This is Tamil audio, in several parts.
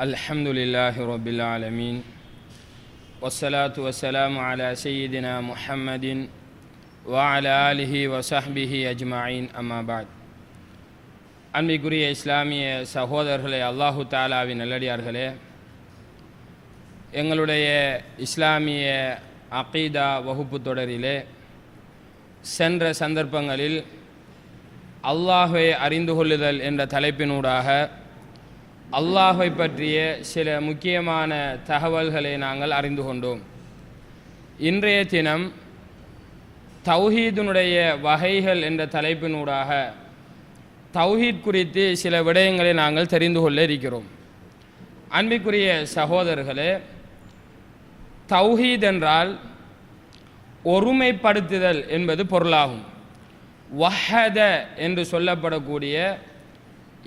الحمد لله رب العالمين والصلاة والسلام على سيدنا محمد وعلى آله وصحبه أجمعين أما بعد அன்பிற்குரிய இஸ்லாமிய சகோதரர்களே அல்லாஹு தாலாவின் நல்லடியார்களே எங்களுடைய இஸ்லாமிய அகீதா வகுப்பு தொடரிலே சென்ற சந்தர்ப்பங்களில் அல்லாஹை அறிந்து கொள்ளுதல் என்ற தலைப்பினூடாக அல்லாஹை பற்றிய சில முக்கியமான தகவல்களை நாங்கள் அறிந்து கொண்டோம். இன்றைய தினம் தௌஹீதுனுடைய வகைகள் என்ற தலைப்பினூடாக தௌஹீத் குறித்து சில விடயங்களை நாங்கள் தெரிந்து கொள்ள இருக்கிறோம். அன்பிற்குரிய சகோதரர்களே தௌஹீத் என்றால் ஒருமைப்படுத்துதல் என்பது பொருளாகும். வஹத என்று சொல்லப்படக்கூடிய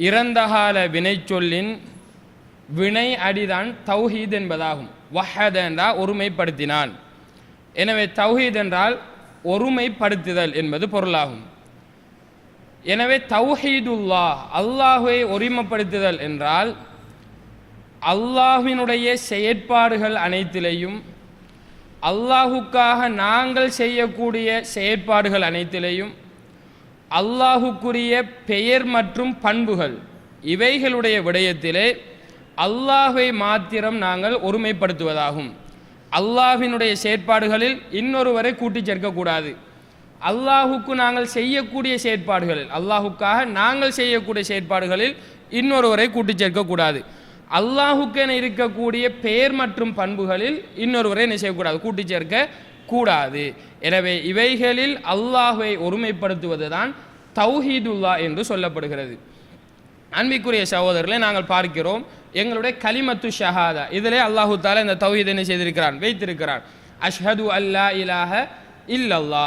இறந்தகால வினைச்சொல்லின் வினை அடிதான் தௌஹீத் என்பதாகும். வஹத் என்றால் ஒருமைப்படுத்தினான். எனவே தௌஹீத் என்றால் ஒருமைப்படுத்துதல் என்பது பொருளாகும். எனவே தௌஹீதுல்லா அல்லாஹுவை ஒருமைப்படுத்துதல் என்றால் அல்லாஹினுடைய செயற்பாடுகள் அனைத்திலையும் அல்லாஹுக்காக நாங்கள் செய்யக்கூடிய செயற்பாடுகள் அனைத்திலையும் அல்லாஹுக்குரிய பெயர் மற்றும் பண்புகள் இவைகளுடைய விடயத்திலே அல்லாஹை மாத்திரம் நாங்கள் ஒருமைப்படுத்துவதாகும். அல்லாஹினுடைய செயற்பாடுகளில் இன்னொருவரை கூட்டி சேர்க்கக்கூடாது. அல்லாஹுக்கு நாங்கள் செய்யக்கூடிய செயற்பாடுகளில் அல்லாஹுக்காக நாங்கள் செய்யக்கூடிய செயற்பாடுகளில் இன்னொருவரை கூட்டி சேர்க்கக்கூடாது. அல்லாஹுக்கென இருக்கக்கூடிய பெயர் மற்றும் பண்புகளில் இன்னொருவரை என்ன செய்யக்கூடாது? கூட்டி சேர்க்க கூடாது எனவே இவைகளில் அல்லாஹை ஒருமைப்படுத்துவது தான் தௌஹீதுல்லா என்று சொல்லப்படுகிறது. அன்பிக்குரிய சகோதரர்களை நாங்கள் பார்க்கிறோம் எங்களுடைய கலிமத்து ஷஹாதா. இதிலே அல்லாஹு தாலா இந்த தௌஹீத் என்ன செய்திருக்கிறான்? வைத்திருக்கிறான். அஷ்ஹது அல்லா இலாஹ இல்லல்லா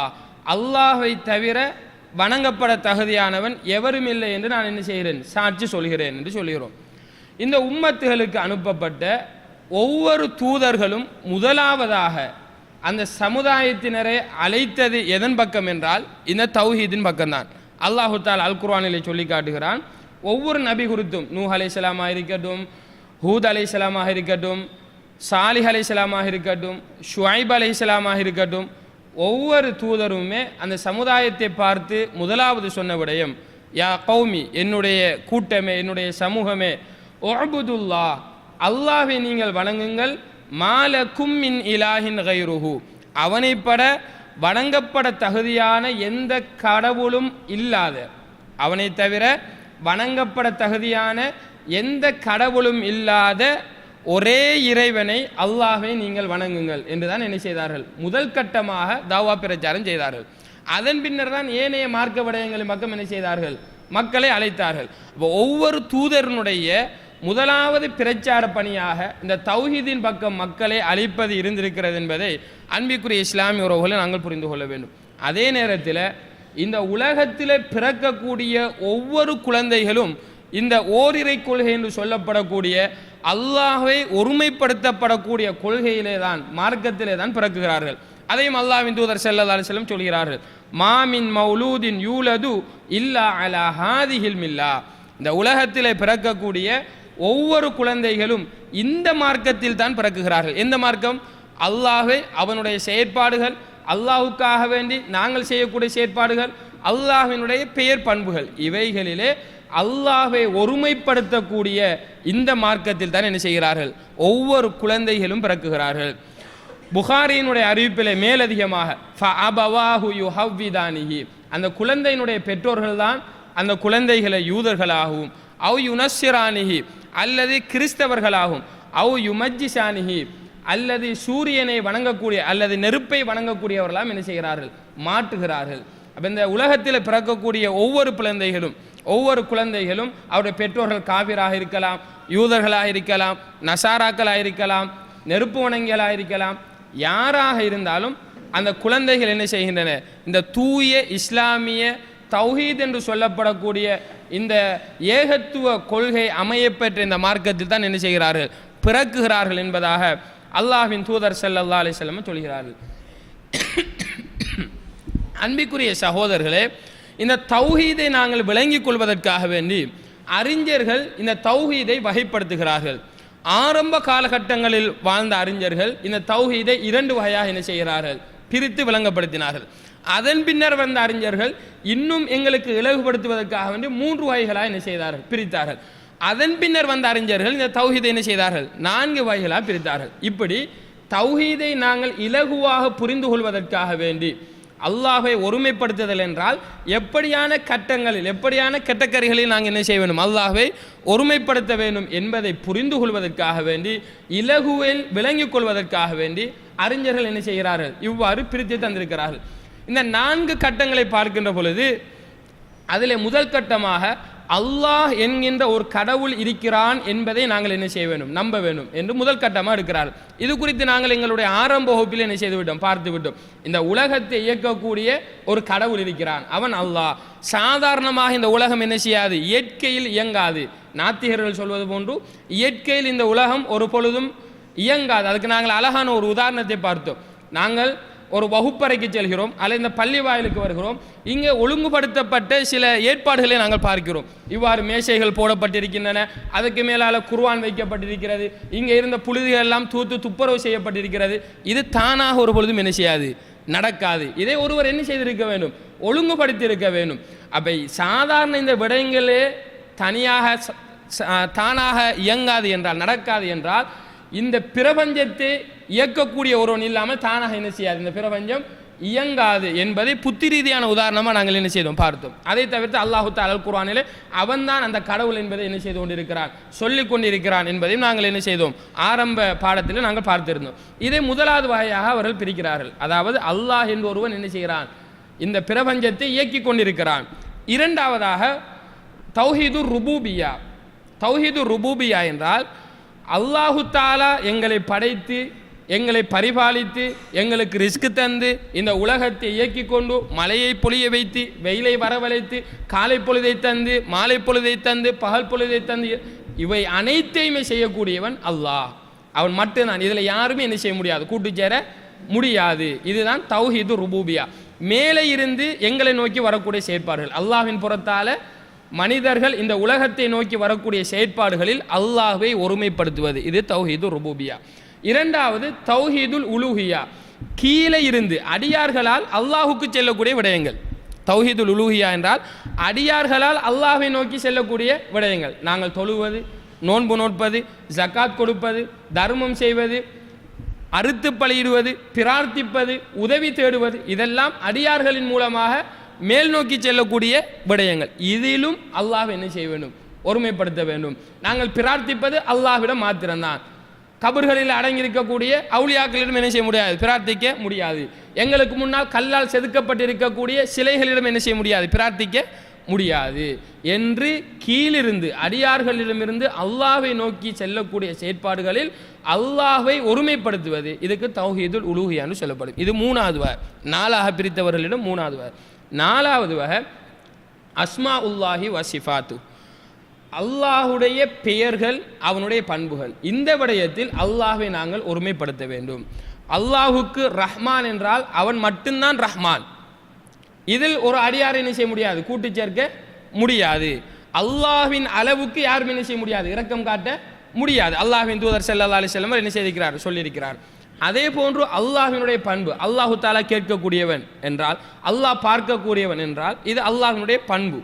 அல்லாஹை தவிர வணங்கப்பட தகுதியானவன் எவரும் இல்லை என்று நான் என்ன செய்கிறேன்? சாட்சி சொல்கிறேன் என்று சொல்கிறோம். இந்த உம்மத்துகளுக்கு அனுப்பப்பட்ட ஒவ்வொரு தூதர்களும் முதலாவதாக அந்த சமுதாயத்தினரை அழைத்தது எதன் பக்கம் என்றால் இந்த தௌஹீதின் பக்கம்தான். அல்லாஹு தால் அல் குர்வானிலே சொல்லி காட்டுகிறான் ஒவ்வொரு நபி குறித்தும் நூஹ் அலைசலாமாக இருக்கட்டும் ஹூத் அலைசலாமாக இருக்கட்டும் சாலிஹ் அலைசலாமாக இருக்கட்டும் ஷுவைப் அலைசலாமாக இருக்கட்டும் ஒவ்வொரு தூதருமே அந்த சமுதாயத்தை பார்த்து முதலாவது சொன்ன விடயம் யா கௌமி என்னுடைய கூட்டமே என்னுடைய சமூகமே ஒபுதுல்லா அல்லாஹை நீங்கள் வணங்குங்கள் மாலக்கும் மின் இலாஹின் கைருஹு. அவனைப்பட வணங்கப்பட தகுதியான எந்த கடவுளும் இல்லாத அவனை தவிர வணங்கப்பட தகுதியான எந்த கடவுளும் இல்லாத ஒரே இறைவனை அல்லாஹை நீங்கள் வணங்குங்கள் என்றுதான் என்ன செய்தார்கள். முதல் கட்டமாக தாவா பிரச்சாரம் செய்தார்கள். அதன் பின்னர் தான் ஏனைய மார்க்க விடயங்களின் மக்கள் என்ன செய்தார்கள்? மக்களை அழைத்தார்கள். ஒவ்வொரு தூதரனுடைய முதலாவது பிரச்சார பணியாக இந்த தௌஹீதின் பக்கம் மக்களை அழிப்பது இருந்திருக்கிறது என்பதை அன்பிக்குரிய இஸ்லாமிய உறவுகளை நாங்கள் புரிந்து கொள்ள வேண்டும். அதே நேரத்தில் இந்த உலகத்தில் பிறக்கக்கூடிய ஒவ்வொரு குழந்தைகளும் இந்த ஓரிரை கொள்கை என்று சொல்லப்படக்கூடிய அல்லாஹை ஒருமைப்படுத்தப்படக்கூடிய கொள்கையிலே தான் மார்க்கத்திலே தான் பிறக்குகிறார்கள். அதையும் அல்லாவின் தூதர் செல்லல்லா செல்லும் சொல்கிறார்கள். மாமின் மௌலூதின் யூலது இல்லா அலா ஹாதிஹில் மில்லா. இந்த உலகத்திலே பிறக்கக்கூடிய ஒவ்வொரு குழந்தைகளும் இந்த மார்க்கத்தில் தான் பிறக்குகிறார்கள். எந்த மார்க்கம்? அல்லாஹை அவனுடைய செயற்பாடுகள் அல்லாஹுக்காக வேண்டி நாங்கள் செய்யக்கூடிய செயற்பாடுகள் அல்லாஹினுடைய பெயர் பண்புகள். இவைகளிலே அல்லாஹை ஒருமைப்படுத்தக்கூடிய இந்த மார்க்கத்தில் தான் என்ன செய்கிறார்கள்? ஒவ்வொரு குழந்தைகளும் பிறக்குகிறார்கள். புகாரியினுடைய அறிவிப்பிலே மேலதிகமாக அந்த குழந்தையினுடைய பெற்றோர்கள் தான் அந்த குழந்தைகளை யூதர்களாகவும் அவ் யுனஸ்ஸிரானிஹி. அல்லது கிறிஸ்தவர்களாகும். அவ் யுமஜ்ஜிசானிஹி அல்லது சூரியனை வணங்கக்கூடிய அல்லது நெருப்பை வணங்கக்கூடியவர்களாம் என்ன செய்கிறார்கள்? மாற்றுகிறார்கள். அப்போ இந்த உலகத்தில் பிறக்கக்கூடிய ஒவ்வொரு குழந்தைகளும் ஒவ்வொரு குழந்தைகளும் அவருடைய பெற்றோர்கள் காவிராக இருக்கலாம் யூதர்களாக இருக்கலாம் நசாராக்களாக இருக்கலாம் நெருப்பு வணங்கியலாக இருக்கலாம் யாராக இருந்தாலும் அந்த குழந்தைகள் என்ன செய்கின்றன? இந்த தூய இஸ்லாமிய தௌஹீத் என்று சொல்லப்படக்கூடிய இந்த ஏகத்துவ கொள்கை அமையப்பெற்ற இந்த மார்க்கத்தில் தான் என்ன செய்கிறார்கள்? பிறக்குகிறார்கள் என்பதாக அல்லாஹின் தூதர் செல்லல்லா அலி செல்லம் சொல்கிறார்கள். அன்பிக்குரிய சகோதரர்களே இந்த தௌஹீதை நாங்கள் விளங்கிக் கொள்வதற்காக வேண்டி அறிஞர்கள் இந்த தௌஹீதை வகைப்படுத்துகிறார்கள். ஆரம்ப காலகட்டங்களில் வாழ்ந்த அறிஞர்கள் இந்த தௌஹீதை இரண்டு வகையாக என்ன செய்கிறார்கள்? பிரித்து விளங்கப்படுத்தினார்கள். அதன் பின்னர் வந்த அறிஞர்கள் இன்னும் எங்களுக்கு இலகுபடுத்துவதற்காக வேண்டி மூன்று வகைகளாக என்ன செய்தார்கள்? பிரித்தார்கள். அதன் பின்னர் வந்த அறிஞர்கள் இந்த தௌஹீதை என்ன செய்தார்கள்? நான்கு வகைகளாக பிரித்தார்கள். இப்படி தௌஹீதை நாங்கள் இலகுவாக புரிந்து கொள்வதற்காக வேண்டி அல்லாஹை ஒருமைப்படுத்துதல் என்றால் எப்படியான கட்டங்களில் எப்படியான கட்டக்கரிகளில் நாங்கள் என்ன செய்ய வேண்டும்? அல்லாஹை ஒருமைப்படுத்த வேண்டும் என்பதை புரிந்து கொள்வதற்காக வேண்டி இலகுவில் விளங்கிக் கொள்வதற்காக வேண்டி அறிஞர்கள் என்ன செய்கிறார்கள்? இவ்வாறு பிரித்து தந்திருக்கிறார்கள். இந்த நான்கு கட்டங்களை பார்க்கின்ற பொழுது அதில் முதல் கட்டமாக அல்லாஹ் என்கின்ற ஒரு கடவுள் இருக்கிறான் என்பதை நாங்கள் என்ன செய்ய வேண்டும்? நம்ப வேண்டும் என்று முதல் கட்டமாக இருக்கிறார். இது குறித்து நாங்கள் எங்களுடைய ஆரம்ப வகுப்பில் என்ன செய்து விட்டோம்? பார்த்து விட்டோம். இந்த உலகத்தை இயக்கக்கூடிய ஒரு கடவுள் இருக்கிறான். அவன் அல்லாஹ். சாதாரணமாக இந்த உலகம் என்ன செய்யாது? இயற்கையில் இயங்காது. நாத்திகர்கள் சொல்வது போன்று இயற்கையில் இந்த உலகம் ஒரு பொழுதும் இயங்காது. அதுக்கு நாங்கள் அழகான ஒரு உதாரணத்தை பார்த்தோம். நாங்கள் ஒரு வகுப்பறைக்கு செல்கிறோம் அல்லது இந்த பள்ளி வாயிலுக்கு வருகிறோம். இங்கே ஒழுங்குபடுத்தப்பட்ட சில ஏற்பாடுகளை நாங்கள் பார்க்கிறோம். இவ்வாறு மேசைகள் போடப்பட்டிருக்கின்றன அதுக்கு மேலால் குர்வான் வைக்கப்பட்டிருக்கிறது இங்கே இருந்த புழுதிகள் எல்லாம் தூத்து துப்புரவு செய்யப்பட்டிருக்கிறது. இது தானாக ஒரு பொழுதும் என்ன செய்யாது? நடக்காது. இதை ஒருவர் என்ன செய்திருக்க வேண்டும்? ஒழுங்குபடுத்தியிருக்க வேண்டும். அப்போ சாதாரண இந்த விடயங்களே தனியாக தானாக இயங்காது என்றால் நடக்காது என்றால் இந்த பிரபஞ்சத்தை இயக்கக்கூடிய ஒருவன் இல்லாமல் தானாக என்ன செய்யாது. இந்த பிரபஞ்சம் இயங்காது என்பதை புத்தி ரீதியான உதாரணமாக நாங்கள் என்ன செய்தோம்? பார்த்தோம். அதை தவிர்த்து அல்லாஹு தாலல் அவன் அவன்தான் அந்த கடவுள் என்பதை என்ன செய்து கொண்டிருக்கிறான் சொல்லிக் கொண்டிருக்கிறான் என்பதையும் நாங்கள் என்ன செய்தோம். ஆரம்ப பாடத்தில் நாங்கள் பார்த்திருந்தோம். இதை முதலாவது வகையாக அவர்கள் பிரிக்கிறார்கள். அதாவது அல்லாஹ் என்று ஒருவன் என்ன செய்கிறான்? இந்த பிரபஞ்சத்தை இயக்கிக் கொண்டிருக்கிறான். இரண்டாவதாக தௌஹீது ருபூபியா. தௌஹீது ருபூபியா என்றால் அல்லாஹு தாலா எங்களை படைத்து எங்களை பரிபாலித்து எங்களுக்கு ரிஸ்க் தந்து இந்த உலகத்தை இயக்கி கொண்டு மழையை பொழிய வைத்து வெயிலை வரவழைத்து காலை பொழுதை தந்து மாலை பொழுதை தந்து பகல் பொழுதை தந்து இவை அனைத்தையுமே செய்யக்கூடியவன் அல்லாஹ். அவன் மட்டும்தான். இதில் யாருமே என்ன செய்ய முடியாது. கூட்டு சேர முடியாது. இதுதான் தௌஹீது ருபூபியா. மேலே இருந்து எங்களை நோக்கி வரக்கூடிய செயற்பாடுகள். அல்லாஹின் புறத்தால் மனிதர்கள் இந்த உலகத்தை நோக்கி வரக்கூடிய செயற்பாடுகளில் அல்லாஹை ஒருமைப்படுத்துவது. இது தௌஹீது ருபூபியா. இரண்டாவது தௌஹீதுல் உலூஹியா. கீழே இருந்து அடியார்களால் அல்லாஹுக்கு செல்லக்கூடிய விடயங்கள். தௌஹீதுல் உலூஹியா என்றால் அடியார்களால் அல்லாஹை நோக்கி செல்லக்கூடிய விடயங்கள். நாங்கள் தொழுவது நோன்பு நோட்பது ஜக்காத் கொடுப்பது தர்மம் செய்வது அறுத்து பலியிடுவது பிரார்த்திப்பது உதவி தேடுவது இதெல்லாம் அடியார்களின் மூலமாக மேல் நோக்கி செல்லக்கூடிய விடயங்கள். இதிலும் அல்லாஹ் என்ன செய்ய வேண்டும்? ஒருமைப்படுத்த வேண்டும். நாங்கள் பிரார்த்திப்பது அல்லாஹ்விடம் மாத்திரம்தான். கபர்களில் அடங்கியிருக்கக்கூடிய அவுளியாக்களிடம் என்ன செய்ய முடியாது? பிரார்த்திக்க முடியாது. எங்களுக்கு முன்னால் கல்லால் செதுக்கப்பட்டிருக்கக்கூடிய சிலைகளிடம் என்ன செய்ய முடியாது? பிரார்த்திக்க முடியாது. என்று கீழிருந்து அடியார்களிடமிருந்து அல்லாஹ்வை நோக்கி செல்லக்கூடிய செயற்பாடுகளில் அல்லாஹ்வை ஒருமைப்படுத்துவது இதுக்கு தௌஹீதுல் உலூஹியான்னு சொல்லப்படும். இது மூணாவது வகை. நாலாக பிரித்தவர்களிடம் மூணாவது வகை. நாலாவது வகை அஸ்மா உல்லாஹி வசிஃபாத்து அல்லாஹுடைய பெயர்கள் அவனுடைய பண்புகள். இந்த விடயத்தில் அல்லாஹை நாங்கள் ஒருமைப்படுத்த வேண்டும். அல்லாஹுக்கு ரஹ்மான் என்றால் அவன் மட்டும்தான் ரஹ்மான். இதில் ஒரு அடியாரை என்ன செய்ய முடியாது? கூட்டு சேர்க்க முடியாது. அல்லாஹின் அளவுக்கு யாரும் என்ன செய்ய முடியாது? இரக்கம் காட்ட முடியாது. அல்லாஹின் தூதர் செல்லா அலி செல்லம் என்ன செய்திருக்கிறார்? சொல்லியிருக்கிறார். அதே போன்று அல்லாஹினுடைய பண்பு அல்லாஹு தாலா கேட்கக்கூடியவன் என்றால் அல்லாஹ் பார்க்கக்கூடியவன் என்றால் இது அல்லாஹினுடைய பண்பு.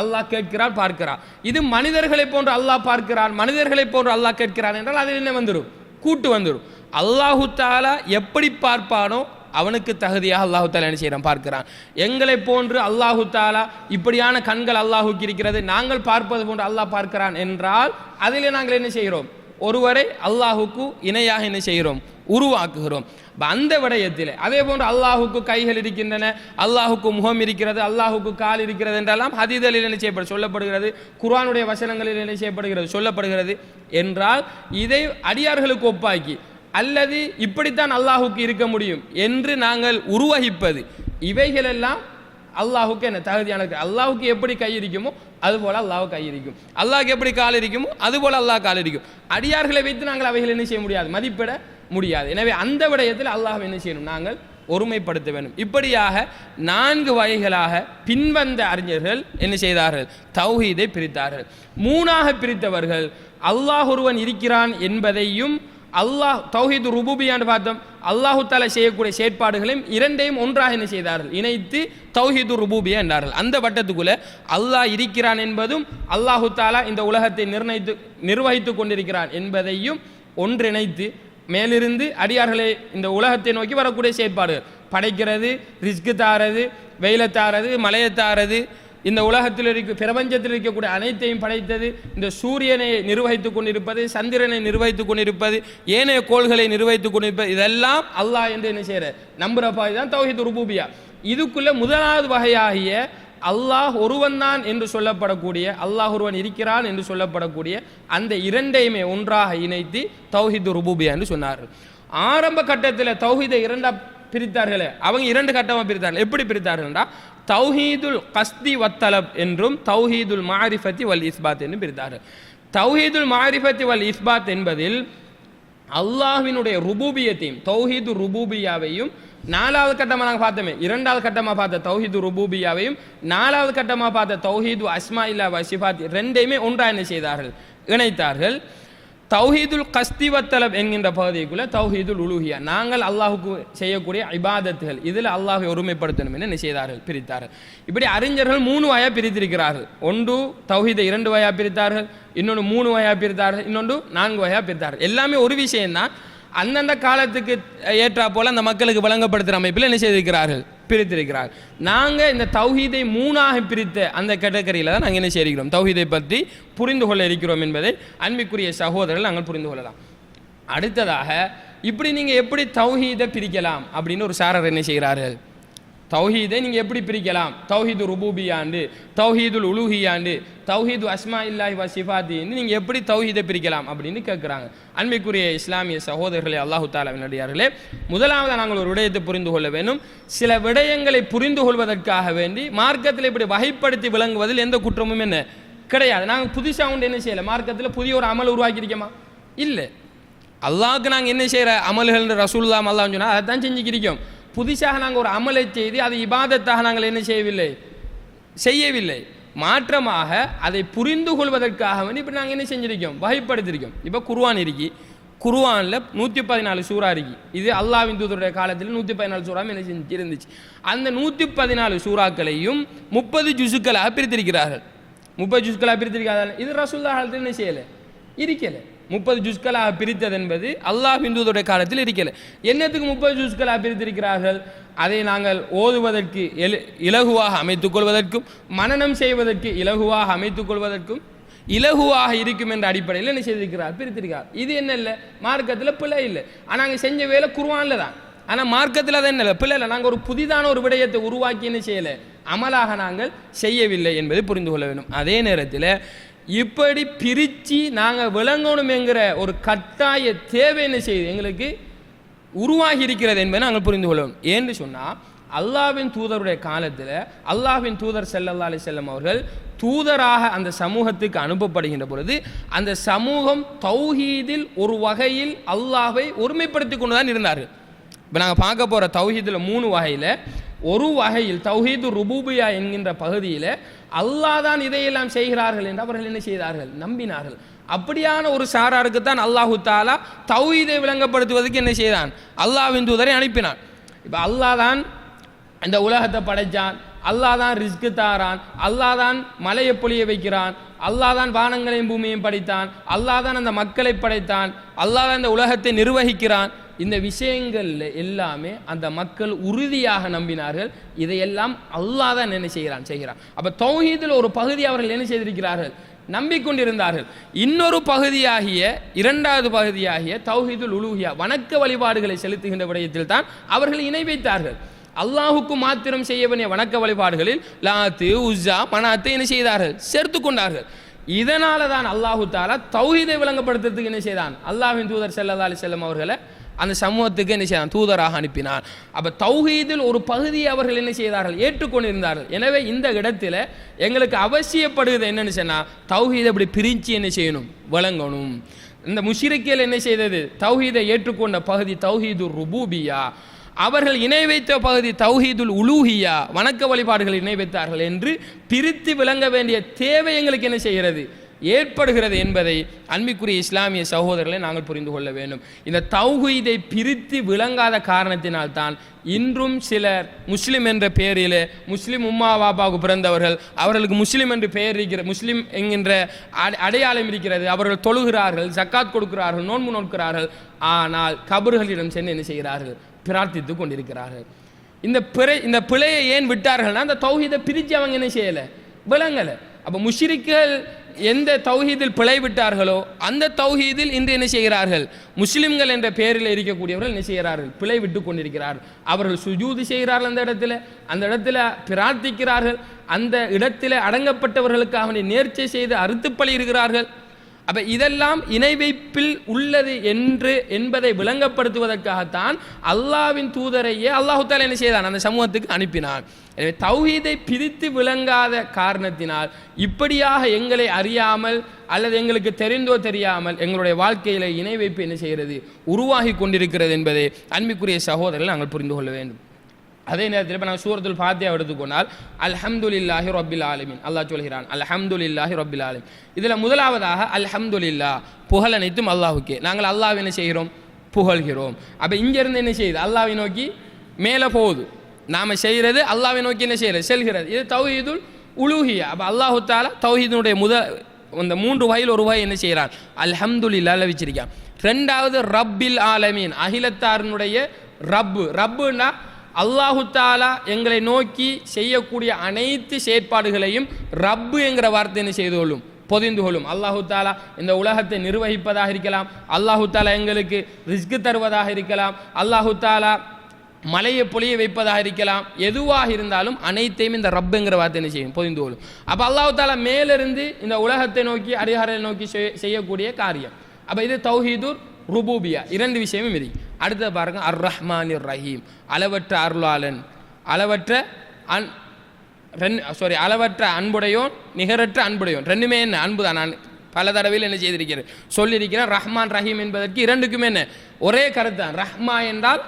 அல்லாஹ் கேட்கிறார் பார்க்கிறான். இது மனிதர்களை போன்று அல்லாஹ் பார்க்கிறான் மனிதர்களை போன்று அல்லாஹ் கேட்கிறான் என்றால் அதில் என்ன வந்துடும் கூட்டு வந்துடும் அல்லாஹு தாலா எப்படி பார்ப்பானோ அவனுக்கு தகுதியாக அல்லாஹு தாலா என்ன செய்கிறான் பார்க்கிறான். எங்களை போன்று அல்லாஹு தாலா இப்படியான கண்கள் அல்லாஹுக்கு இருக்கிறது நாங்கள் பார்ப்பது போன்று அல்லாஹ் பார்க்கிறான் என்றால் அதிலே நாங்கள் என்ன செய்கிறோம்? ஒருவரை அல்லாஹுக்கு இணையாக என்ன செய்கிறோம்? உருவாக்குகிறோம். அந்த விடயத்தில் அதே போன்று அல்லாஹுக்கு கைகள் இருக்கின்றன அல்லாஹுக்கு முகம் இருக்கிறது அல்லாஹுக்கு கால் இருக்கிறது என்றெல்லாம் ஹதீதலில் என்ன செய்யப்படு சொல்லப்படுகிறது. குர்ஆனுடைய வசனங்களில் என்ன செய்யப்படுகிறது? சொல்லப்படுகிறது. என்றால் இதை அடியார்களுக்கு ஒப்பாக்கி அல்லது இப்படித்தான் அல்லாஹுக்கு இருக்க முடியும் என்று நாங்கள் உருவகிப்பது. இவைகளெல்லாம் அல்லாஹுக்கு என்ன தகுதியான அல்லாஹுக்கு எப்படி கை இருக்குமோ அது போல அல்லாஹ் கை இருக்கும் அல்லாஹுக்கு எப்படி கால் இருக்குமோ அது போல அல்லாஹ் கால் இருக்கும் அடியார்களை வைத்து நாங்கள் அவைகள் என்ன செய்ய முடியாது? மதிப்பிட முடியாது. எனவே அந்த விடயத்தில் அல்லாஹ் என்ன செய்யணும்? நாங்கள் ஒருமைப்படுத்த வேண்டும். இப்படியாக நான்கு வகைகளாக பின்வந்த அறிஞர்கள் என்ன செய்தார்கள்? தௌஹீதை பிரித்தார்கள். மூணாக பிரித்தவர்கள் அல்லாஹ் ஒருவன் இருக்கிறான் என்பதையும் அல்லாஹ் தௌஹீது ருபூபியான்னு பார்த்தோம். அல்லாஹு தாலா செய்யக்கூடிய செயற்பாடுகளையும் இரண்டையும் ஒன்றாக என்ன செய்தார்கள்? இணைத்து தௌஹீது ருபூபியா என்றார்கள். அந்த வட்டத்துக்குள்ள அல்லாஹ் இருக்கிறான் என்பதும் அல்லாஹு தாலா இந்த உலகத்தை நிர்ணயித்து நிர்வகித்து கொண்டிருக்கிறான் என்பதையும் ஒன்றிணைத்து மேலிருந்து அடியார்களை இந்த உலகத்தை நோக்கி வரக்கூடிய செயற்பாடுகள். படைக்கிறது ரிஸ்க்கு தாரது வெயிலை தாரது மலையை தாரது இந்த உலகத்தில் இருக்க பிரபஞ்சத்தில் இருக்கக்கூடிய அனைத்தையும் படைத்தது இந்த சூரியனை நிர்வகித்துக் கொண்டிருப்பது சந்திரனை நிர்வகித்துக் கொண்டிருப்பது ஏனைய கோள்களை நிர்வகித்துக் கொண்டிருப்பது இதெல்லாம் அல்லாஹ் என்று என்ன செய்யற? நம்புறப்பா இதுதான் தௌஹித் ருபூபியா. இதுக்குள்ள முதலாவது வகையாகிய அல்லாஹ் ஒருவன்தான் என்று சொல்லப்படக்கூடிய அல்லாஹ் ஒருவன் இருக்கிறான் என்று சொல்லப்படக்கூடிய அந்த இரண்டையுமே ஒன்றாக இணைத்து தௌஹித் ருபூபியா என்று சொன்னார். ஆரம்ப கட்டத்தில் தௌஹீதை இரண்டா பிரித்தார்களே அவங்க இரண்டு கட்டமாக பிரித்தார்கள் எப்படி பிரித்தார்கள்டா? தௌஹீதுல் கஸ்தி வத்தலப் என்றும் தௌஹீதுல் மாரிஃபத்தி வல் இஸ்பாத் என்று பிரித்தார்கள். தௌஹீதுல் மாரிஃபத்தி வல் இஸ்பாத் என்பதில் அல்லாஹினுடைய ருபூபியத்தையும் தௌஹீது ருபூபியாவையும் நாலாவது கட்டமாக நாங்கள் பார்த்தோமே இரண்டாவது கட்டமாக பார்த்த தௌஹீது ருபூபியாவையும் நாலாவது கட்டமாக பார்த்த தௌஹீது அஸ்மா இல்லா வசிஃபாத் ரெண்டையுமே ஒன்றாக என்ன செய்தார்கள் இணைத்தார்கள். தௌஹீதுல் கஸ்திவத்தலப் என்கின்ற பகுதிக்குள்ள தௌஹீதுல் உலுஹியா. நாங்கள் அல்லாஹுக்கு செய்யக்கூடிய இபாதத்துகள். இதில் அல்லாஹை ஒருமைப்படுத்தணும் என்று செய்தார்கள் பிரித்தார்கள். இப்படி அறிஞர்கள் மூணு வயா பிரித்திருக்கிறார்கள். ஒன்று தௌஹீதை இரண்டு வயா பிரித்தார்கள் இன்னொன்று மூணு வயா பிரித்தார்கள் இன்னொன்று நான்கு வயா பிரித்தார்கள். எல்லாமே ஒரு விஷயம்தான். அந்தந்த காலத்துக்கு ஏற்றா போல அந்த மக்களுக்கு வழங்கப்படுத்துகிற அமைப்பில் என்ன செய்திருக்கிறார்கள்? பிரித்திருக்கிறார். நாங்கள் இந்த தௌஹீதை மூணாக பிரித்த அந்த கேட்டகரியில் தான் நாங்கள் என்ன செய்கிறோம் தௌஹீதை பற்றி புரிந்து கொள்ள இருக்கிறோம் என்பதை அன்பிற்குரிய சகோதரர்கள் நாங்கள் புரிந்து கொள்ளலாம். அடுத்ததாக இப்படி நீங்கள் எப்படி தௌஹீதை பிரிக்கலாம் அப்படின்னு ஒரு சாரர் என்ன செய்கிறார்கள்? தௌஹீதை நீங்கள் எப்படி பிரிக்கலாம்? தௌஹீது ருபூபியாண்டு தௌஹீதுல் உலுஹியாண்டு தௌஹீது அஸ்மா இல்லாஹி வ நீங்கள் எப்படி தௌஹீதை பிரிக்கலாம் அப்படின்னு கேட்குறாங்க அன்மைக்குரிய இஸ்லாமிய சகோதரர்களே அல்லாஹு தாலாவினடியார்களே முதலாவது நாங்கள் ஒரு விடயத்தை புரிந்து கொள்ள வேண்டும். சில விடயங்களை புரிந்து கொள்வதற்காக வேண்டி மார்க்கத்தில் இப்படி வகைப்படுத்தி விளங்குவதில் எந்த குற்றமும் என்ன? கிடையாது. நாங்கள் புதுசாக உண்டு என்ன செய்யலை? மார்க்கத்தில் புதிய ஒரு அமல் உருவாக்கியிருக்கோமா? இல்லை. அல்லாவுக்கு நாங்கள் என்ன செய்கிற அமல்கள் ரசூல்லாம் அல்லான்னு சொன்னால் அதை தான் செஞ்சுக்கிருக்கோம் புதுசாக நாங்கள் ஒரு அமலை செய்து அதை இபாதத்தாக நாங்கள் என்ன செய்யவில்லை? செய்யவில்லை. மாற்றமாக அதை புரிந்து கொள்வதற்காக வேண்டி இப்போ நாங்கள் என்ன செஞ்சிருக்கோம்? வகைப்படுத்திருக்கோம். இப்போ குர்வான் இருக்கி. குர்வானில் நூற்றி பதினாலு சூறா இருக்கு. இது அல்லாவின் தூதருடைய காலத்தில் நூற்றி பதினாலு சூறாவும் என்ன செஞ்சு இருந்துச்சு. அந்த நூற்றி பதினாலு சூறாக்களையும் முப்பது ஜுசுக்களாக பிரித்திருக்கிறார்கள். முப்பது ஜுஸ்களாக பிரித்திருக்கிறார்கள். இது ரசூல்லா காலத்தில் என்ன செய்யலை? இருக்கலை முப்பது ஜூஸ்களாக பிரித்தது என்பது அல்லாஹ் ஹிந்துதோடைய காலத்தில் இருக்கலை என்னத்துக்கு முப்பது ஜூஸ்களாக பிரித்திருக்கிறார்கள்? அதை நாங்கள் ஓதுவதற்கு எலு இலகுவாக அமைத்துக் கொள்வதற்கும் மனனம் செய்வதற்கு இலகுவாக அமைத்துக் கொள்வதற்கும் இலகுவாக இருக்கும் என்ற அடிப்படையில் என்ன செய்திருக்கிறார்? பிரித்திருக்கிறார். இது என்ன இல்லை? மார்க்கத்தில் பிழை இல்லை. ஆனால் நாங்கள் செஞ்ச வேலை குருவானில் தான். ஆனால் மார்க்கத்தில் அது என்ன இல்லை? பிள்ளை இல்லை. நாங்கள் ஒரு புதிதான ஒரு விடயத்தை உருவாக்கி என்ன செய்யலை? அமலாக நாங்கள் செய்யவில்லை என்பதை புரிந்து கொள்ள வேண்டும். அதே நேரத்தில் இப்படி பிரித்து நாங்கள் விளங்கணும் என்கிற ஒரு கட்டாய தேவை என்ன செய்யுது? எங்களுக்கு உருவாகி இருக்கிறது என்பதை நாங்கள் புரிந்து கொள்ளணும் ஏன்னு சொன்னால் அல்லாவின் தூதருடைய காலத்தில் அல்லாஹின் தூதர் செல்லல்லா அலி செல்லம் அவர்கள் தூதராக அந்த சமூகத்துக்கு அனுப்பப்படுகின்ற பொழுது அந்த சமூகம் தௌஹீதில் ஒரு வகையில் அல்லாஹை ஒருமைப்படுத்தி கொண்டு தான் இருந்தார்கள். இப்போ நாங்கள் பார்க்க போகிற தௌஹீதில் மூணு வகையில் ஒரு வகையில் தௌஹீது ருபூபியா என்கின்ற பகுதியில் அல்லாஹ் தான் இதையெல்லாம் செய்கிறார்கள் என்று அவர்கள் என்ன செய்தார்கள்? நம்பினார்கள். அப்படியான ஒரு சாராருக்கு தான் அல்லாஹு தாலா தௌஹீதை விளங்கப்படுத்துவதற்கு என்ன செய்தான்? அல்லாஹ்வின் தூதரை அனுப்பினான். இப்போ அல்லாஹ் தான் இந்த உலகத்தை படைச்சான். அல்லாஹ் தான் ரிஸ்க்கு தாரான். அல்லாஹ் தான் மலையை பொழிய வைக்கிறான். அல்லாஹ் தான் வானங்களையும் பூமியையும் படைத்தான். அல்லாஹ் தான் அந்த மக்களை படைத்தான். அல்லாஹ் தான் இந்த உலகத்தை நிர்வகிக்கிறான். இந்த விஷயங்கள் எல்லாமே அந்த மக்கள் உறுதியாக நம்பினார்கள். இதையெல்லாம் அல்லாஹ் தான் என்ன செய்கிறான்? செய்கிறான். அப்போ தௌஹீதில் ஒரு பகுதி அவர்கள் என்ன செய்திருக்கிறார்கள்? நம்பிக்கொண்டிருந்தார்கள். இன்னொரு பகுதியாகிய இரண்டாவது பகுதியாகிய தௌஹீதுல் உலூஹியா வணக்க வழிபாடுகளை செலுத்துகின்ற விடயத்தில் தான் அவர்கள் இணை வைத்தார்கள். அல்லாஹுக்கு மாத்திரம் செய்ய வேண்டிய வணக்க வழிபாடுகளில் லாத்து உஸ்ஸா மனாத்து என்ன செய்தார்கள்? சேர்த்து கொண்டார்கள். இதனால தான் அல்லாஹு தாலா தௌஹீதை விளங்கப்படுத்துறதுக்கு என்ன செய்தான்? அல்லாஹின் தூதர் செல்லதாலி செல்லும் அவர்களை அந்த சமூகத்துக்கு என்ன செய்தான்? தூதராக அனுப்பினார். அப்போ தௌஹீதில் ஒரு பகுதியை அவர்கள் என்ன செய்தார்கள்? ஏற்றுக்கொண்டிருந்தார்கள். எனவே இந்த இடத்துல எங்களுக்கு அவசியப்படுகிறது என்னென்னு சொன்னால் தௌஹீதை அப்படி பிரித்து என்ன செய்யணும்? வழங்கணும். இந்த முஷிரிக்கியல் என்ன செய்தது? தௌஹீதை ஏற்றுக்கொண்ட பகுதி தௌஹீது ருபூபியா. அவர்கள் இணை வைத்த பகுதி தௌஹீதுல் உலூஹியா. வணக்க வழிபாடுகள் இணை வைத்தார்கள் என்று பிரித்து விளங்க வேண்டிய தேவை எங்களுக்கு என்ன செய்கிறது? ஏற்படுகிறது என்பதை அன்பிக்குரிய இஸ்லாமிய சகோதரர்களை நாங்கள் புரிந்து கொள்ள வேண்டும். இந்த தௌஹீதை பிரித்து விளங்காத காரணத்தினால்தான் இன்றும் சிலர் முஸ்லீம் என்ற பெயரில் முஸ்லீம் உம்மா பாப்பாவுக்கு பிறந்தவர்கள் அவர்களுக்கு முஸ்லிம் என்று பெயர் இருக்கிற முஸ்லீம் என்கின்ற அடை- அடையாளம் இருக்கிறது. அவர்கள் தொழுகிறார்கள் ஜக்காத் கொடுக்கிறார்கள் நோன்பு நோக்கிறார்கள் ஆனால் கபர்களிடம் சென்று என்ன செய்கிறார்கள்? பிரார்த்தித்து கொண்டிருக்கிறார்கள். இந்த பிழை இந்த பிழையை ஏன் விட்டார்கள்னா அந்த தௌஹீதை பிரித்து அவங்க என்ன செய்யலை? விளங்கலை. அப்போ முஷிரிக்கள் எந்த தௌஹீதில் பிழை விட்டார்களோ அந்த தௌஹீதில் இன்று என்ன செய்கிறார்கள்? முஸ்லிம்கள் என்ற பெயரில் இருக்கக்கூடியவர்கள் என்ன செய்கிறார்கள்? பிழை விட்டு கொண்டிருக்கிறார்கள். அவர்கள் சுஜூது செய்கிறார்கள் அந்த இடத்துல. அந்த இடத்துல பிரார்த்திக்கிறார்கள். அந்த இடத்தில் அடங்கப்பட்டவர்களுக்கு அவனை நேர்ச்சை செய்து அறுத்துப்பழி இருக்கிறார்கள். அப்போ இதெல்லாம் இணை வைப்பில் உள்ளது என்று என்பதை விளங்கப்படுத்துவதற்காகத்தான் அல்லாவின் தூதரையே அல்லாஹு என்ன செய்தான்? அந்த சமூகத்துக்கு அனுப்பினான். எனவே தௌஹீதை பிரித்து விளங்காத காரணத்தினால் இப்படியாக எங்களை அறியாமல் அல்லது எங்களுக்கு தெரிந்தோ தெரியாமல் எங்களுடைய வாழ்க்கையில இணை வைப்பு என்ன செய்கிறது? உருவாகி கொண்டிருக்கிறது என்பதை அன்பிற்குரிய சகோதரர்கள் நாங்கள் புரிந்து கொள்ள வேண்டும். அதே நேரத்தில் இப்போ நான் சூரத்துல் ஃபாத்தியா எடுத்துக்கொண்டால் அல்ஹம்துலில்லாஹி ரப்பில் ஆலமின். அல்லாஹ் சொல்கிறான் அல்ஹம்துலில்லாஹி ரப்பில் ஆலிம் இதில் முதலாவதாக அல்ஹம்துலில்லா புகழ் அனைத்தும் அல்லாஹுக்கே. நாங்கள் அல்லாஹ் என்ன செய்கிறோம்? புகழ்கிறோம். அப்போ இங்கேருந்து என்ன செய்யுது? அல்லாவை நோக்கி மேலே போகுது. நாம் செய்கிறது அல்லாவை நோக்கி என்ன செய்கிறது செல்கிறது. இது தௌஹீதுல் உலூஹியா. அப்போ அல்லாஹு தாலா தௌஹீதுனுடைய முதல் இந்த மூன்று வகையில் ஒரு வகை என்ன செய்கிறான்? அல்ஹம்துலில்லாஹ் வச்சிருக்கான். ரெண்டாவது ரப்பில் ஆலமீன். அகிலத்தாரனுடைய ரப்பு. ரப்புன்னா அல்லாஹு தாலா எங்களை நோக்கி செய்யக்கூடிய அனைத்து செயற்பாடுகளையும் ரப்பு என்கிற வார்த்தை என்ன செய்து கொள்ளும் பொதிந்து கொள்ளும். அல்லாஹு தாலா இந்த உலகத்தை நிர்வகிப்பதாக இருக்கலாம் அல்லாஹு தாலா எங்களுக்கு ரிஸ்க் தருவதாக இருக்கலாம் அல்லாஹு தாலா மலையை பொழிய வைப்பதாக இருக்கலாம் எதுவாக இருந்தாலும் அனைத்தையும் இந்த ரப்புங்கிற வார்த்தை என்ன செய்யும் பொதிந்து கொள்ளும். அப்போ அல்லாஹு தாலா மேலிருந்து இந்த உலகத்தை நோக்கி அதிகாரத்தை நோக்கி செய்யக்கூடிய காரியம். அப்போ இது தௌஹீதுர் ருபூபியா. இரண்டு விஷயமும் இது. அடுத்த பாருங்க அர் ரஹ்மான் ரஹீம் அளவற்ற அருளாளன் அளவற்ற அன் ரெண்டு சாரி அளவற்ற அன்புடையோன் நிகரற்ற அன்புடையோன். ரெண்டுமே என்ன? அன்பு தான். நான் பல தடவையில் என்ன செய்திருக்கிறேன்? சொல்லியிருக்கிறேன் ரஹ்மான் ரஹீம் என்பதற்கு இரண்டுக்குமே என்ன? ஒரே கருத்து தான். ரஹ்மா என்றால்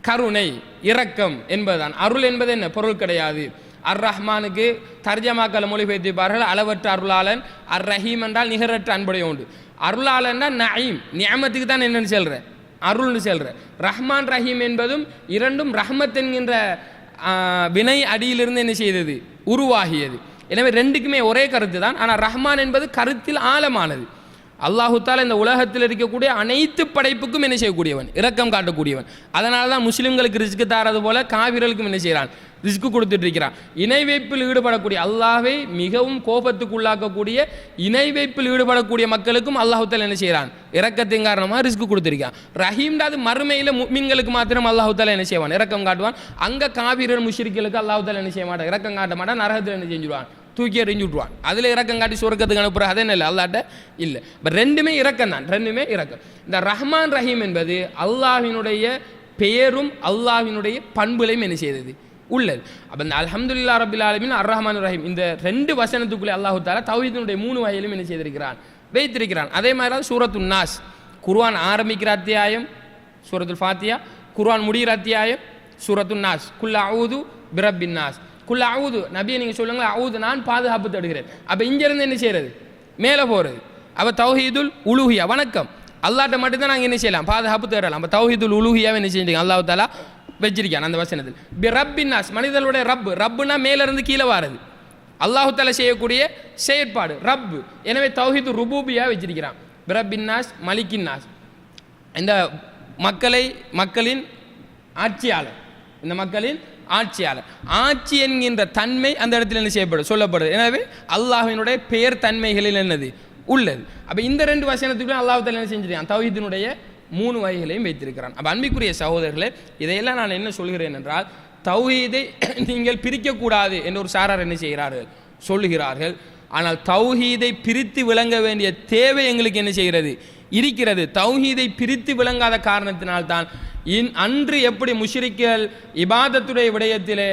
கருணை இரக்கம் என்பதுதான். அருள் என்பது என்ன? பொருள் கிடையாது. அர் ரஹ்மானுக்கு தர்ஜமாக்கள் மொழிபெயர்த்திருப்பார்கள் அளவற்ற அருளாளன். அர் ரஹீம் என்றால் நிகரற்ற அன்புடைய உண்டு அருளாளன்னா நயீம் நியமத்துக்கு தான் என்னன்னு சொல்கிறேன் அருள்னு சொல்கிறேன் ரஹ்மான் ரஹீம் என்பதும் இரண்டும் ரஹ்மத் என்கின்ற வினை அடியிலிருந்து என்ன செய்தது? உருவாகியது. எனவே ரெண்டுக்குமே ஒரே கருத்து தான். ஆனால் ரஹ்மான் என்பது கருத்தில் ஆழமானது. அல்லாஹுத்தால் இந்த உலகத்தில் இருக்கக்கூடிய அனைத்து படைப்புக்கும் என்ன செய்யக்கூடியவன்? இரக்கம் காட்டக்கூடியவன். அதனால தான் முஸ்லிம்களுக்கு ரிஸ்க்கு தாரது போல காவிரலுக்கும் என்ன செய்கிறான் ரிஸ்க் கொடுத்துட்டு இருக்கிறான். இணை வைப்பில் ஈடுபடக்கூடிய அல்லாஹை மிகவும் கோபத்துக்குள்ளாக்கக்கூடிய இணை வைப்பில் ஈடுபடக்கூடிய மக்களுக்கும் அல்லாஹுத்தால் என்ன செய்கிறான் இறக்கத்தின் காரணமாக ரிஸ்க் கொடுத்துருக்கான். ரஹீம்டாது மறுமையில் மீன்களுக்கு மாத்திரம் அல்லாஹுத்தால் என்ன செய்வான்? இறக்கம் காட்டுவான். அங்கே காவிரர் முஷிரிக்களுக்கு அல்லாஹுத்தால் என்ன செய்ய மாட்டான்? இறக்கம் காட்ட மாட்டான். நரகத்தில் என்ன செஞ்சுடுவான் தூக்கி எறிஞ்சு விட்ருவான் அதில் இறக்கம் காட்டி சொர்க்கத்துக்கு அனுப்புற அதே இல்லை? அல்லாட்ட இல்லை. இப்போ ரெண்டுமே இறக்கம் தான். ரெண்டுமே இறக்கம் இந்த ரஹ்மான் ரஹீம் என்பது அல்லாஹினுடைய பெயரும் அல்லாஹினுடைய பண்புகளையும் என்ன செய்தது? உள்ளது. அப்போ இந்த அலமதுல்லா ரபில் ஆலமின் அர் ரஹ்மான் ரஹீம் இந்த ரெண்டு வசனத்துக்குள்ளே அல்லாஹு தாலா தௌஹீதினுடைய மூணு வகையிலும் என்ன செய்திருக்கிறான்? வைத்திருக்கிறான். அதே மாதிரி தான் சூரத்து நாஸ். குர்வான் ஆரம்பிக்கிற அத்தியாயம் சூரத்துல் ஃபாத்தியா குர்வான் முடிகிற அத்தியாயம் சூரத்து நாஸ். குல்லா அவுது பிரபின் நாஸ். குல்ல அவுது. நபியை நீங்கள் சொல்லுங்க அவுது நான் பாதுகாப்பு தடுகிறேன். அப்போ இங்கேருந்து என்ன செய்கிறது மேலே போகிறது அப்போ தௌஹீதுல் உலுஹியா வணக்கம். அல்லாட்ட மட்டும்தான் நாங்கள் என்ன செய்யலாம்? பாதுகாப்பு தேடலாம். அப்போ தௌஹீதுல் உலுஹியாவை என்ன செஞ்சுருக்கோம் அல்லாஹ் தாலா வச்சிருக்கான் அந்த வசனத்தில். பி ரப்பின் நாஸ் மனிதர்களுடைய ரப் ரப்புனா மேலேருந்து கீழே வாரது. அல்லாஹு தாலா செய்யக்கூடிய செயற்பாடு ரப்பு. எனவே தௌஹீது ருபூபியா வச்சிருக்கிறான். பிரபின் நாஸ் மலிக்கின் நாஸ். இந்த மக்களை மக்களின் ஆட்சியாளர். இந்த மக்களின் ஆட்சியாளர். ஆட்சி என்கின்ற தன்மை அந்த இடத்துல என்ன செய்யப்படும் சொல்லப்படுது. எனவே அல்லாஹினுடைய பெயர் தன்மைகளில் என்னது? உள்ளது. அப்போ இந்த ரெண்டு வசனத்துக்குள்ள அல்லாஹ் என்ன செஞ்சிருக்கான்? தௌஹீதினுடைய மூணு வகைகளையும் வைத்திருக்கிறான். அப்போ அன்பிக்குரிய சகோதரர்களே இதையெல்லாம் நான் என்ன சொல்கிறேன் என்றால் தௌஹீதை நீங்கள் பிரிக்கக்கூடாது என்று ஒரு சாரார் என்ன செய்கிறார்கள்? சொல்லுகிறார்கள். ஆனால் தௌஹீதை பிரித்து விளங்க வேண்டிய தேவை எங்களுக்கு என்ன செய்கிறது? இருக்கிறது. தௌஹீதை பிரித்து விளங்காத காரணத்தினால்தான் இன் அன்று எப்படி முஷ்ரிக்கள் இபாதத்துடைய விடயத்திலே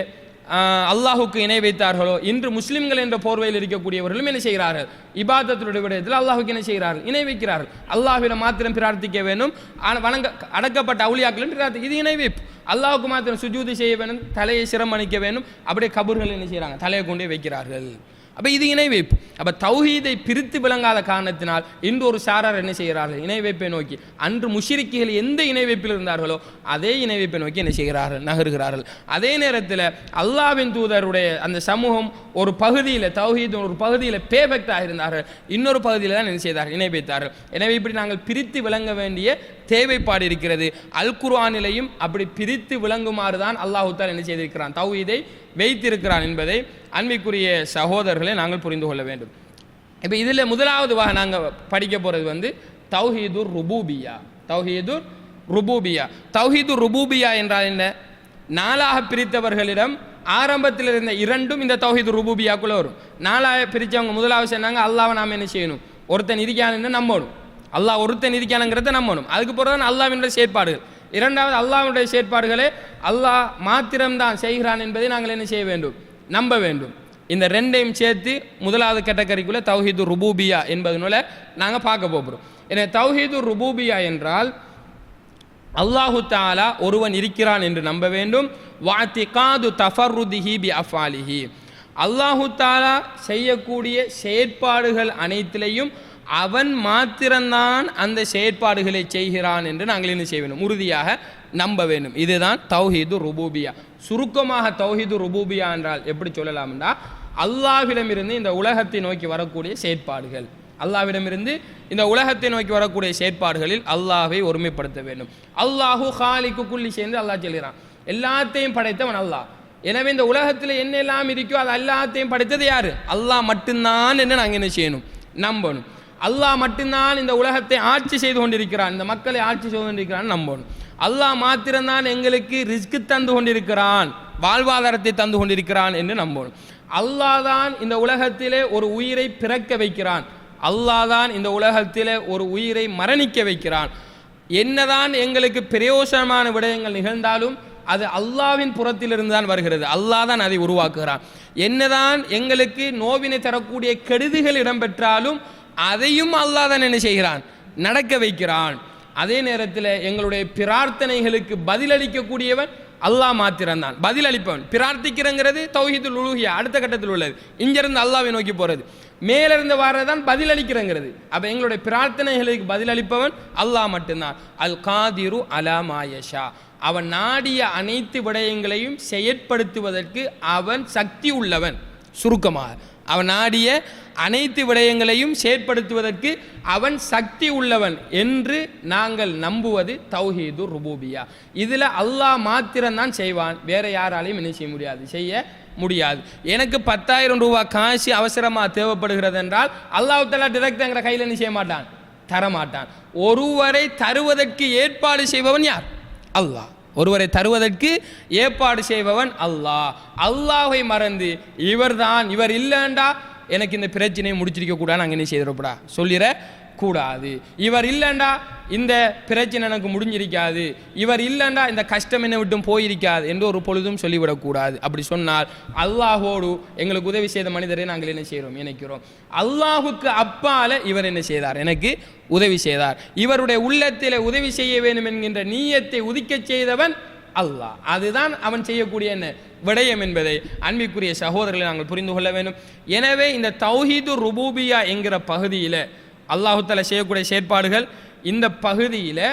அல்லாஹுக்கு இணை வைத்தார்களோ இன்று முஸ்லிம்கள் என்ற போர்வையில் இருக்கக்கூடியவர்களும் என்ன செய்கிறார்கள்? இபாதத்துடைய விடயத்தில் அல்லாஹுக்கு என்ன செய்கிறார்கள் இணை வைக்கிறார்கள். அல்லாஹுவிடம் மாத்திரம் பிரார்த்திக்க வேண்டும். வணங்க அடக்கப்பட்ட அவுளியாக்களும் பிரார்த்தி இது இணை வைப்பு. மாத்திரம் சுஜூதி செய்ய வேண்டும் தலையை சிரமணிக்க வேண்டும். அப்படியே கபூர்கள் என்ன செய்கிறாங்க? தலையை கொண்டே வைக்கிறார்கள். அப்போ இது இணை வைப்பு அப்போ தௌஹீதை பிரித்து விளங்காத காரணத்தினால் இன்று ஒரு சாரார் என்ன செய்கிறார்கள்? இணை வைப்பை நோக்கி. அன்று முஷிரிக்கிகள் எந்த இணை வைப்பில் இருந்தார்களோ அதே இணை வைப்பை நோக்கி என்ன செய்கிறார்கள்? நகருகிறார்கள். அதே நேரத்தில் அல்லாவின் தூதருடைய அந்த சமூகம் ஒரு பகுதியில் தௌஹீத் ஒரு பகுதியில் பேபக்டாக இருந்தார்கள். இன்னொரு பகுதியில் தான் என்ன செய்தார்கள்? இணை வைத்தார்கள் எனவே இப்படி நாங்கள் பிரித்து விளங்க வேண்டிய தேவைப்பாடு இருக்கிறது அல் குர்ஆனிலையும் அப்படி பிரித்து விளங்குமாறு தான் அல்லாஹு தால் என்ன செய்திருக்கிறான். தௌஹீதை வைத்திருக்கிறான் என்பதை அன்பிற்குரிய சகோதரர்களை நாங்கள் புரிந்து கொள்ள வேண்டும். இப்போ இதில் முதலாவது வகை நாங்கள் படிக்க போகிறது வந்து தௌஹீதுர் ருபூபியா. தௌஹீதுர் ருபூபியா. தௌஹீதுர் ருபூபியா என்றால் என்ன? நாலாக பிரித்தவர்களிடம் ஆரம்பத்தில் இருந்த இரண்டும் இந்த தௌஹீது ருபூபியாக்குள்ளே வரும். நாளாக பிரித்தவங்க முதலாவது சொன்னாங்க அல்லாவை நாம் என்ன செய்யணும்? ஒருத்தன் இருக்கான்னு நம்பணும் அல்லாஹ் ஒருத்தன் இருக்கானுங்கிறத நம்பணும் அதுக்கு பிறகு அல்லாவினுடைய செயற்பாடுகள் இரண்டாவது அல்லாஹ்வுடைய செயற்பாடுகளை அல்லாஹ் மாத்திரம்தான் செய்கிறான் என்பதை நாங்கள் என்ன செய்ய வேண்டும்? நம்ப வேண்டும். இந்த ரெண்டையும் சேர்த்து முதலாவது கேட்டகரிக்குள்ளே தௌஹீது ருபூபியா என்பதனால நாங்கள் பார்க்க போகிறோம். எனவே தௌஹீது ருபூபியா என்றால் அல்லாஹு தாலா ஒருவன் இருக்கிறான் என்று நம்ப வேண்டும். வாத்திகாது தஃபருதிஹி பி அஃபாலிஹி அல்லாஹு தாலா செய்யக்கூடிய செயற்பாடுகள் அனைத்திலையும் அவன் மாத்திரம்தான் அந்த செயற்பாடுகளை செய்கிறான் என்று நாங்கள் என்ன செய்ய வேண்டும்? உறுதியாக நம்ப வேண்டும். இதுதான் தௌஹீது ருபூபியா. சுருக்கமாக தௌஹீது ருபூபியா என்றால் எப்படி சொல்லலாம்னா அல்லாஹ்விடமிருந்து இந்த உலகத்தை நோக்கி வரக்கூடிய செயற்பாடுகள். அல்லாவிடமிருந்து இந்த உலகத்தை நோக்கி வரக்கூடிய செயற்பாடுகளில் அல்லாஹை ஒருமைப்படுத்த வேண்டும். அல்லாஹு ஹாலிக்கு குள்ளி சேர்ந்து அல்லாஹ் சொல்கிறான். எல்லாத்தையும் படைத்தவன் அல்லாஹ். எனவே இந்த உலகத்தில் என்ன எல்லாம் இருக்கோ அது எல்லாத்தையும் படைத்தது யார்? அல்லாஹ் மட்டும்தான் என்று நாங்கள் என்ன செய்யணும்? நம்பணும். அல்லாஹ் மட்டும்தான் இந்த உலகத்தை ஆட்சி செய்து கொண்டிருக்கிறான். இந்த மக்களை ஆட்சி செய்து கொண்டிருக்கிறான் நம்பணும். அல்லாஹ் மாத்திரம்தான் எங்களுக்கு ரிஸ்க்கு தந்து கொண்டிருக்கிறான் வாழ்வாதாரத்தை தந்து கொண்டிருக்கிறான் என்று நம்பணும். அல்லாஹ் தான் இந்த உலகத்திலே ஒரு உயிரை பிறக்க வைக்கிறான். அல்லாஹ் தான் இந்த உலகத்திலே ஒரு உயிரை மரணிக்க வைக்கிறான். என்னதான் எங்களுக்கு பிரயோசனமான விடயங்கள் நிகழ்ந்தாலும் அது அல்லாவின் புறத்திலிருந்து தான் வருகிறது. அல்லாஹ் தான் அதை உருவாக்குகிறான். என்னதான் எங்களுக்கு நோவினை தரக்கூடிய கெடுதிகள் இடம்பெற்றாலும் அதையும் அல்லாஹ் தான் என்ன செய்கிறான்? நடக்க வைக்கிறான். அதே நேரத்தில் எங்களுடைய பிரார்த்தனைகளுக்கு பதிலளிக்கக்கூடியவன் அல்லாஹ் மாத்திரம்தான். பதிலளிப்பவன். பிரார்த்திக்கிறங்கிறது தௌஹீதுல் உலூஹியா அடுத்த கட்டத்தில் உள்ளது. இங்கிருந்து அல்லாவை நோக்கி போகிறது மேலிருந்து வர்றதான் பதிலளிக்கிறங்கிறது. அப்போ எங்களுடைய பிரார்த்தனைகளுக்கு பதிலளிப்பவன் அல்லாஹ் மட்டும்தான். அல் காதிரு அலா மாயஷா அவன் நாடிய அனைத்து விடயங்களையும் செயற்படுத்துவதற்கு அவன் சக்தி உள்ளவன். சுருக்கமாக. அவன் நாடிய அனைத்து விடயங்களையும் செயற்படுத்துவதற்கு அவன் சக்தி உள்ளவன் என்று நாங்கள் நம்புவது தௌஹீது ருபூபியா. இதில் அல்லாஹ் மாத்திரம்தான் செய்வான். வேற யாராலையும் என்ன செய்ய முடியாது. செய்ய முடியாது. எனக்கு பத்தாயிரம் ரூபாய் காசு அவசரமாக தேவைப்படுகிறது என்றால் அல்லாஹ் டிரெக்ட் எங்கிற கையில் என்ன செய்ய மாட்டான்? தரமாட்டான். ஒருவரை தருவதற்கு ஏற்பாடு செய்பவன் யார்? அல்லாஹ். ஒருவரை தருவதற்கு ஏற்பாடு செய்பவன் அல்லாஹ். அல்லாஹை மறந்து இவர்தான் இவர் இல்லைண்டா எனக்கு இந்த பிரச்சனையை முடிச்சிருக்க கூடாது நாங்கள் என்ன செய்திடப்படா சொல்லிட கூடாது. இவர் இல்லைண்டா இந்த பிரச்சனை எனக்கு முடிஞ்சிருக்காது. இவர் இல்லைண்டா இந்த கஷ்டம் என்னை விட்டும் போயிருக்காது என்று ஒரு பொழுதும் சொல்லிவிடக்கூடாது அப்படி சொன்னால் அல்லாஹோடு எங்களுக்கு உதவி செய்த மனிதரை நாங்கள் என்ன செய்கிறோம்? நினைக்கிறோம் அல்லாஹுக்கு அப்பால இவர் என்ன செய்தார்? எனக்கு உதவி செய்தார். இவருடைய உள்ளத்தில் உதவி செய்ய வேண்டும் என்கின்ற நீயத்தை உதிக்கச் செய்தவன் அல்லாஹ். அதுதான் அவன் செய்யக்கூடிய என்ன விடயம் என்பதை அன்பிற்குரிய சகோதரர்களை நாங்கள் புரிந்து கொள்ள வேண்டும். எனவே இந்த தௌஹீது ருபூபியா என்கிற பகுதியில் அல்லாஹு செய்யக்கூடிய செயற்பாடுகள் இந்த பகுதியில்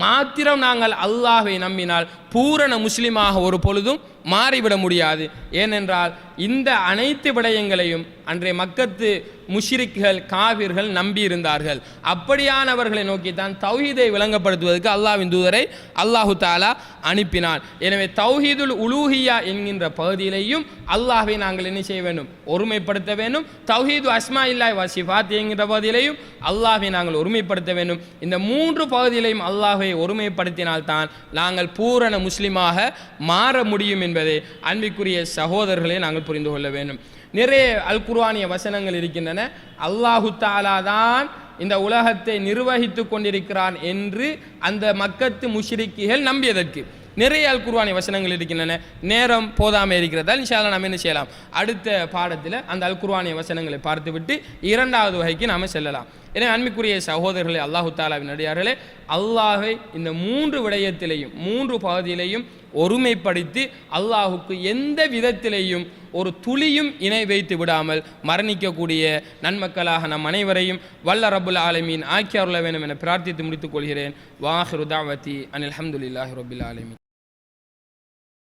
மாத்திரம் நாங்கள் அல்லாஹை நம்பினால் பூரண முஸ்லீமாக ஒரு பொழுதும் மாறிவிட முடியாது. ஏனென்றால் இந்த அனைத்து விடயங்களையும் அன்றைய மக்கத்து முஷ்ரிக்குகள் காவிர்கள் நம்பியிருந்தார்கள் அப்படியானவர்களை நோக்கித்தான் தௌஹீதை விளங்கப்படுத்துவதற்கு அல்லாவின் தூதரை அல்லாஹு தாலா அனுப்பினான். எனவே தௌஹீதுல் உலூஹியா என்கின்ற பகுதியிலையும் அல்லாஹை நாங்கள் என்ன செய்ய வேண்டும்? ஒருமைப்படுத்த வேண்டும். தௌஹீது அஸ்மா இல்லாய் வசிஃபாத் என்கின்ற பகுதியிலையும் அல்லாஹை நாங்கள் ஒருமைப்படுத்த வேண்டும். இந்த மூன்று பகுதியிலையும் அல்லாஹை ஒருமைப்படுத்தினால்தான் நாங்கள் பூரண முஸ்லிமாக மாற முடியும் என்பதை அன்பிற்குரிய சகோதரர்களை நாங்கள் புரிந்து கொள்ள வேண்டும். நிறைய அல் குர்ஆனிய வசனங்கள் இருக்கின்றன. அல்லாஹு தாலா தான் இந்த உலகத்தை நிர்வகித்து கொண்டிருக்கிறான் என்று அந்த மக்கத்து முஷ்ரிக்குகள் நம்பியதற்கு. நிறைய அல்குர்பானிய வசனங்கள் இருக்கின்றன. நேரம் போதாமல் இருக்கிறதால் இன்ஷால்லாம் நாம் என்ன செய்யலாம்? அடுத்த பாடத்தில் அந்த அல்குர்பானிய வசனங்களை பார்த்துவிட்டு இரண்டாவது வகைக்கு நாம் செல்லலாம். எனவே அன்மைக்குரிய சகோதரர்களே அல்லாஹு தாலாவின் அடியார்களே அல்லாஹை இந்த மூன்று விடயத்திலையும் மூன்று பகுதியிலையும் ஒருமைப்படுத்தி அல்லாஹுக்கு எந்த விதத்திலேயும் ஒரு துளியும் இணை வைத்து விடாமல் மரணிக்கக்கூடிய நன்மக்களாக நம் அனைவரையும் வல்ல ரபுல் ஆலமீன் ஆக்கியாருள்ள வேண்டும் என பிரார்த்தித்து முடித்துக் கொள்கிறேன். வாஹிரு தாவதி அனில் அஹமதுல்லாஹி ரபுல் ஆலமீன்.